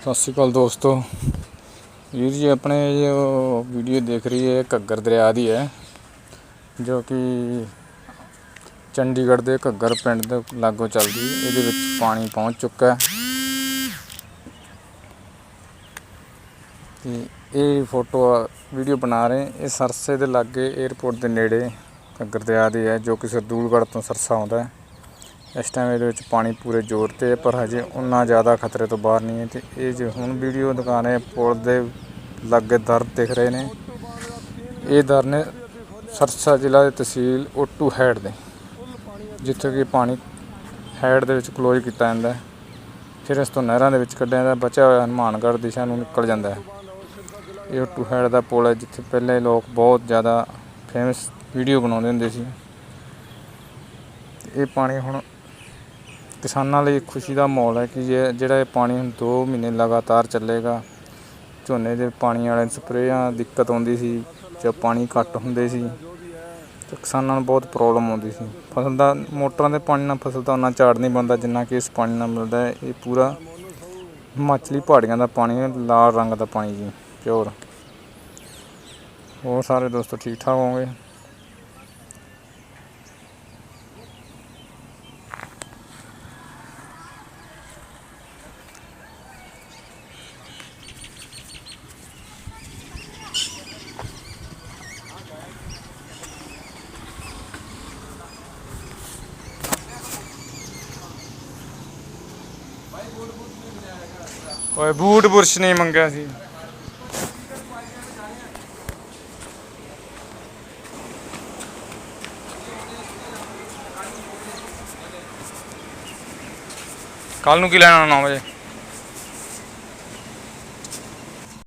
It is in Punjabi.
ਸਤਿ ਸ਼੍ਰੀ ਅਕਾਲ ਦੋਸਤੋ। ਵੀਰ ਜੀ, ਆਪਣੇ ਜੋ ਵੀਡੀਓ ਦੇਖ ਰਹੀ ਹੈ ਘੱਗਰ ਦਰਿਆ ਦੀ ਹੈ, ਜੋ ਕਿ ਚੰਡੀਗੜ੍ਹ ਦੇ ਘੱਗਰ ਪਿੰਡ ਦੇ ਲਾਗੋਂ ਚੱਲਦੀ ਹੈ। ਇਹਦੇ ਵਿੱਚ ਪਾਣੀ ਪਹੁੰਚ ਚੁੱਕਾ ਹੈ। ਤੇ ਇਹ ਫੋਟੋ ਵੀਡੀਓ ਬਣਾ ਰਹੇ ਇਹ ਸਰਸੇ ਦੇ ਲਾਗੇ 에ਅਰਪੋਰਟ ਦੇ ਨੇੜੇ ਘੱਗਰ ਦਰਿਆ ਦੀ ਹੈ, ਜੋ ਕਿ ਸਰਦੂਲਗੜ੍ਹ ਤੋਂ ਸਰਸਾ ਆਉਂਦਾ ਹੈ। ਇਸ ਟਾਈਮ ਇਹਦੇ ਵਿੱਚ ਪਾਣੀ ਪੂਰੇ ਜ਼ੋਰ ਤੇ ਹੈ, ਪਰ ਹਜੇ ਉਨਾ ਜ਼ਿਆਦਾ ਖਤਰੇ ਤੋਂ ਬਾਹਰ ਨਹੀਂ ਹੈ ਤੇ ਇਹ ਜੋ ਹੁਣ ਵੀਡੀਓ ਦਿਖਾ ਰਹੇ ਪੁਲ ਦੇ ਲਾਗੇ ਦਰ ਦਿਖ ਰਹੇ ਨੇ। ਇਹ ਦਰ ਨੇ ਸਰਸਾ ਜ਼ਿਲ੍ਹਾ ਦੇ ਤਹਿਸੀਲ ਓਟੂ ਹੈਡ ਦੇ, ਜਿੱਥੇ ਕਿ ਪਾਣੀ ਹੈਡ ਦੇ ਵਿੱਚ ਕਲੋਜ਼ ਕੀਤਾ ਜਾਂਦਾ ਹੈ। ਫਿਰ ਇਸ ਤੋਂ ਨਹਿਰਾਂ ਦੇ ਵਿੱਚ ਕੱਢਿਆ ਜਾਂਦਾ ਬਚਿਆ ਹੋਇਆ ਹਨੂਮਾਨਗੜ੍ਹ ਦਿਸ਼ਾ ਨੂੰ ਨਿਕਲ ਜਾਂਦਾ ਹੈ। ਇਹ ਓਟੂ ਹੈਡ ਦਾ ਪੁਲ ਹੈ, ਜਿੱਥੇ ਪਹਿਲੇ ਲੋਕ ਬਹੁਤ ਜ਼ਿਆਦਾ ਫੇਮਸ ਵੀਡੀਓ ਬਣਾਉਂਦੇ ਹੁੰਦੇ ਸੀ। ਇਹ ਪਾਣੀ ਹੁਣ ਕਿਸਾਨਾਂ ਲਈ ਖੁਸ਼ੀ ਦਾ ਮਾਹੌਲ ਹੈ ਕਿ ਜੇ ਜਿਹੜਾ ਇਹ ਪਾਣੀ ਹੁਣ 2 ਮਹੀਨੇ ਲਗਾਤਾਰ ਚੱਲੇਗਾ, ਝੋਨੇ ਦੇ ਪਾਣੀ ਵਾਲੇ ਸਪਰੇਆਂ ਦਿੱਕਤ ਆਉਂਦੀ ਸੀ ਜਾਂ ਪਾਣੀ ਘੱਟ ਹੁੰਦੇ ਸੀ, ਤੇ ਕਿਸਾਨਾਂ ਨੂੰ ਬਹੁਤ ਪ੍ਰੋਬਲਮ ਆਉਂਦੀ ਸੀ। ਫਸਲ ਦਾ ਮੋਟਰਾਂ ਦੇ ਪਾਣੀ ਨਾਲ ਫਸਲ ਤਾਂ ਉਨਾ ਝਾੜ ਨਹੀਂ ਬਣਦਾ ਜਿੰਨਾ ਕਿ ਇਸ ਪਾਣੀ ਨਾਲ ਮਿਲਦਾ ਹੈ। ਇਹ ਪੂਰਾ ਹਿਮਾਚਲੀ ਪਹਾੜੀਆਂ ਦਾ ਪਾਣੀ ਹੈ, ਲਾਲ ਰੰਗ ਦਾ ਪਾਣੀ ਜੀ, ਪਿਓਰ। ਹੋਰ ਸਾਰੇ ਦੋਸਤੋ ਠੀਕ ਠਾਕ ਹੋਵੋਗੇ? ਓਏ ਬੂਟ ਬੁਰਸ਼ ਨਹੀਂ ਮੰਗਿਆ ਸੀ। ਕੱਲ ਨੂੰ ਕੀ ਲੈਣਾ 9 ਵਜੇ?